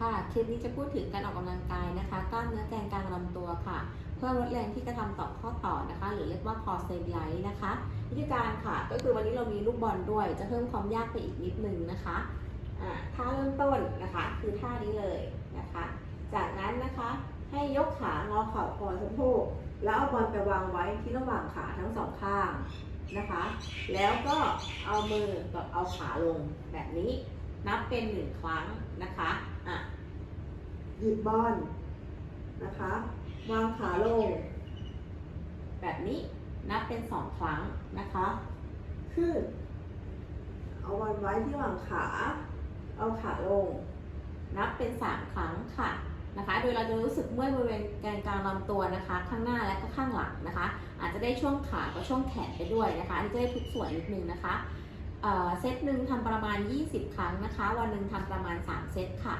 ค่ะ คลิปนี้จะพูดถึงการออกกำลังกายนะคะกล้ามเนื้อแกนกลางลำตัวค่ะ เพื่อลดแรงที่กระทำต่อข้อต่อนะคะ หรือเรียกว่า core stabilize นะคะ วิธีการค่ะ ก็คือวันนี้เรามีลูกบอลด้วย จะเพิ่มความยากไปอีกนิดนึงนะคะท่าเริ่มต้นนะคะ คือท่านี้เลยนะคะ จากนั้นนะคะให้ยกขางอเข่าคอสะโพกแล้วเอาบอลไปวางไว้ที่ระหว่างขาทั้งสองข้างนะคะ แล้วก็เอามือกับเอาขาลงแบบนี้นับเป็นหนึ่งครั้งนะคะ ยิบบอลนะคะ วางขาลง แบบนี้นับเป็นสองครั้งนะคะขึ้นเอาบอลไว้ที่วางขา เอาขาลง นับเป็นสามครั้งค่ะนะคะ โดยเราจะรู้สึกเมื่อยบริเวณแกนกลางลำตัวนะคะ ข้างหน้าและก็ข้างหลังนะคะ อาจจะได้ช่วงขากับช่วงแขนไปด้วยนะคะอันนี้จะได้ทุกส่วนนิดนึงนะคะเอ่อเซตหนึ่งทำประมาณ 20 ครั้งนะคะ วันหนึ่งทำประมาณ 3 เซตค่ะ